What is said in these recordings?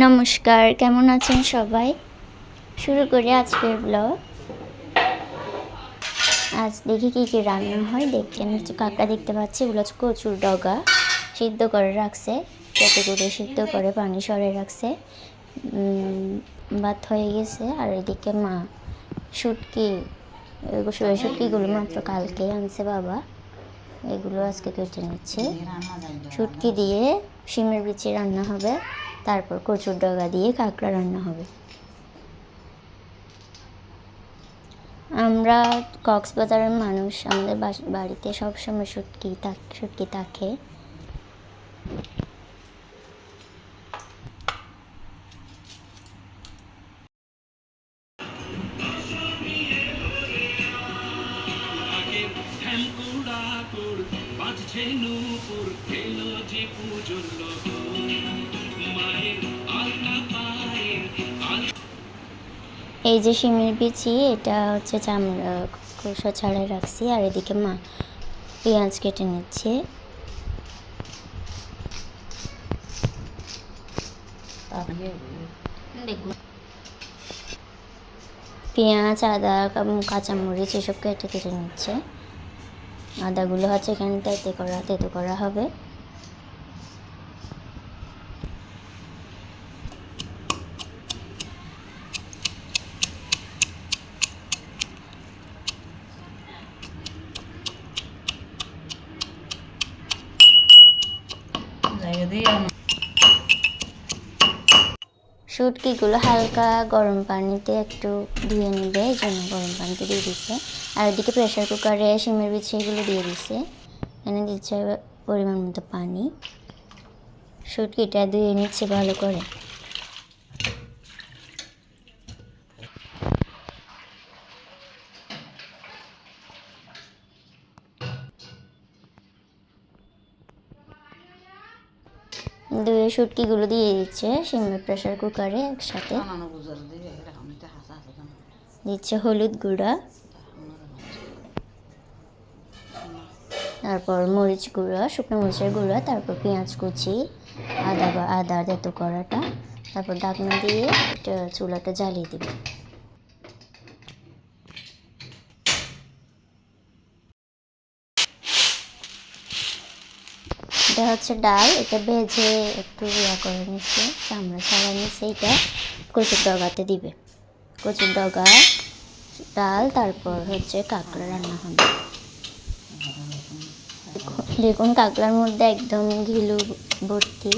নমস্কার, কেমন আছেন সবাই? শুরু করি আজকের ব্লগ আজ দেখি কী কী রান্না হয় দেখছেন হচ্ছে কাঁকড়া দেখতে পাচ্ছি, এগুলো হচ্ছে কচুর ডগা, সিদ্ধ করে রাখছে কেটে কুটে সিদ্ধ করে পানি সরে রাখছে। ভাত হয়ে গেছে, আর এদিকে মা, শুটকি শুটকিগুলো মাত্র কালকে আনছে বাবা, এগুলো আজকে কেটে নিচ্ছে। শুটকি দিয়ে শিমের বিচি রান্না হবে। তারপর কচুর ডগা দিয়ে কাঁকড়া রান্না হবে। আমরা কক্সবাজারের মানুষ, আমাদের বাড়িতে সবসময় শুটকি থাক শুটকি থাকে বাজছে নূপুর এলো যে পুজোর লগন এই যে শিমের বিচি, এটা হচ্ছে চামড়া ছাড়াই রাখছি। আর এদিকে মা পেঁয়াজ কেটে নিচ্ছে। পেঁয়াজ, আদা কাঁচামরিচ এসব কেটে কেটে নিচ্ছে। আদাগুলো হচ্ছে এখানে তেতে করা তেতো করা হবে। শুটকিগুলো হালকা গরম পানিতে একটু ধুয়ে নেবে, এই জন্য গরম পানিতে দিয়ে দিচ্ছে আর ওদিকে প্রেশার কুকারে শিমের এগুলো দিয়ে দিচ্ছে এখানে দিচ্ছে পরিমাণ মতো পানি। শুটকিটা ধুয়ে নিচ্ছে ভালো করে ধুয়ে শুটকিগুলো দিয়ে দিচ্ছে শিমের প্রেশার কুকারে একসাথে। দিচ্ছে হলুদ গুঁড়া। তারপর মরিচ গুঁড়া, শুকনো মরিচের গুঁড়া, তারপর পেঁয়াজ কুচি, আদা বা আদা তেতো করাটা তারপর ডাকনা দিয়ে চুলাটা জ্বালিয়ে দিবে। হচ্ছে ডাল, এটা ভেজে একটু ইয়া করে নিচ্ছে। চামড়া ছাড়া নিচ্ছে এটা কচুর ডগাতে দিবে। কচুর ডগা, ডাল, তারপর হচ্ছে কাঁকড়া রান্না হবে। দেখুন, কাঁকড়ার মধ্যে একদম ঘিলু ভর্তি।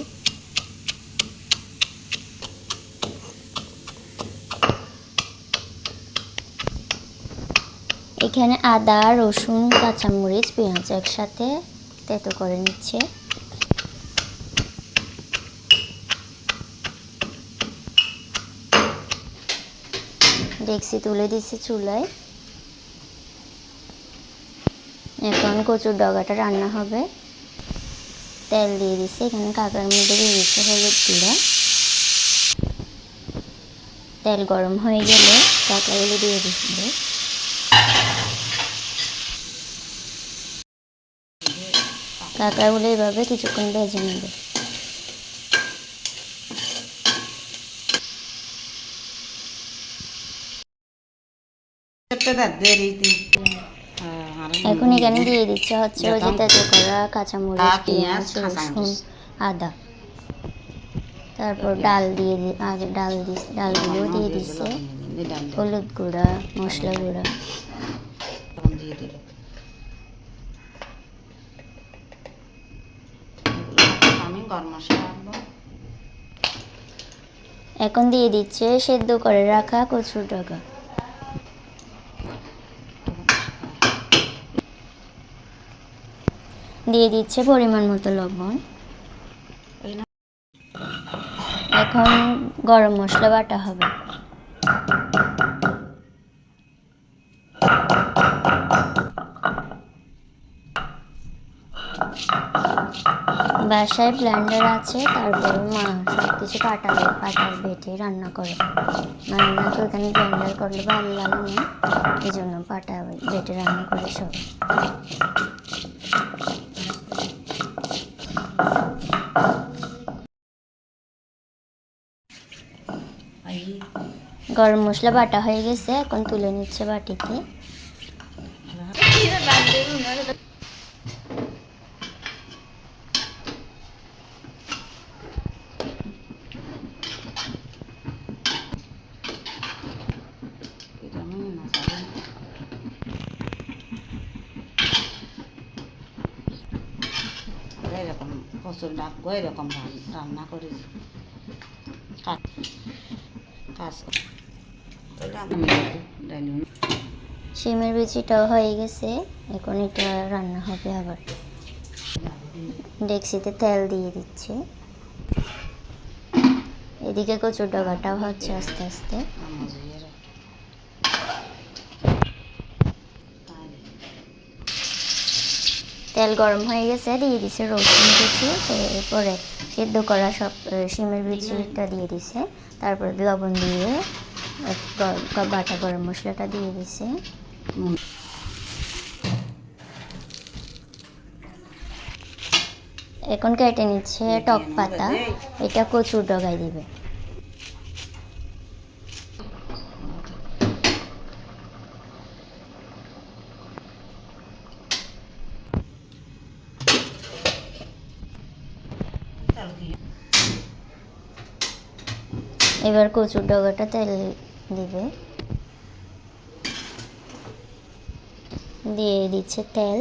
এখানে আদা, রসুন, কাঁচামরিচ, পেঁয়াজ একসাথে তেতো করে নিচ্ছে। ডেক্সি তুলে দিচ্ছে চুলায়। এখন কচুর ডগাটা রান্না হবে। তেল দিয়ে দিচ্ছে, এখানে কাঁকড়ার মধ্যে দিয়ে দিচ্ছে হলুদ গুঁড়া। তেল গরম হয়ে গেলে কাঁকড়াগুলো দিয়ে দিচ্ছে। কাঁকড়াগুলো এভাবে কিছুক্ষণ ভেজে নেবে। এখন এখানে দিয়ে দিচ্ছে হচ্ছে ওই যে করা কাঁচামরিচ পেঁয়াজ রসুন আদা। তারপর ডাল দিয়ে আগে ডাল দিস ডালগুলো দিয়ে দিচ্ছে। হলুদ গুঁড়া মশলা গুঁড়া। এখন দিয়ে দিচ্ছে সেদ্ধ করে রাখা কচুর ডগা। দিয়ে দিচ্ছে পরিমাণ মতো লবণ। এখন গরম মশলা বাটা হবে। বাসায় ব্লেন্ডার আছে, তারপর মা সব কিছু কাটাবে, কাটার বেটে রান্না করে রান্না তো এখানে ব্লেন্ডার করলে ভালো লাগে না এই জন্য পাটা বেটে রান্না করে সব গরম মশলা বাটা হয়ে গেছে, এখন তুলে নিচ্ছে বাটিতে। এরকম কচুর ডাক গো এরকম রান- রান্না করি। কাজ শিমের বিচিটাও হয়ে গেছে। এখন এটা রান্না হবে আবার। ডেক্সিতে তেল দিয়ে দিচ্ছে। এদিকে কচুর ডগাটাও হচ্ছে আস্তে আস্তে। তেল গরম হয়ে গেছে, দিয়ে দিছে রসুন কুচি, এরপরে সেদ্ধ করা সব শিমের বিচিটা দিয়ে দিছে। তারপরে লবণ দিয়ে বাটা গরম মশলাটা দিয়ে দিছে। এখন কেটে নিচ্ছে টক পাতা। এটা কচুর ডগায় দিবে। এবার কচুর ডগাটা তেল দিবে। দিয়ে দিচ্ছে তেল।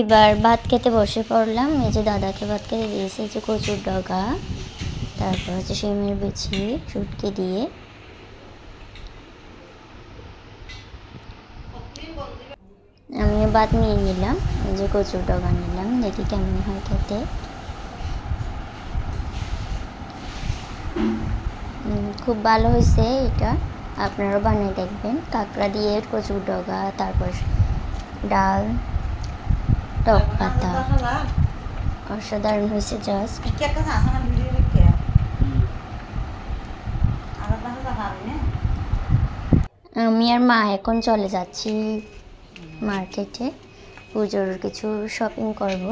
এবার ভাত খেতে বসে পড়লাম। এই যে দাদাকে ভাত খেতে দিয়েছে যে কচুর ডগা। তারপর হচ্ছে শিমের বিচি, শুটকি দিয়ে। আমিও ভাত নিয়ে নিলাম, এই যে কচুর ডগা নিলাম, দেখি কেমন হয় খেতে। খুব ভালো হয়েছে এটা, আপনারাও বানিয়ে দেখবেন। কাঁকড়া দিয়ে কচুর ডগা, তারপর ডাল। টক পাতা অসাধারণ হয়েছে জাস্ট আমি আর মা এখন চলে যাচ্ছি মার্কেটে পুজোর কিছু শপিং করব।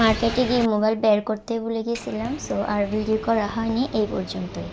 মার্কেটে গিয়ে মোবাইল বের করতে ভুলে গেছিলাম সো আর ভিডিও করা হয়নি এই পর্যন্তই।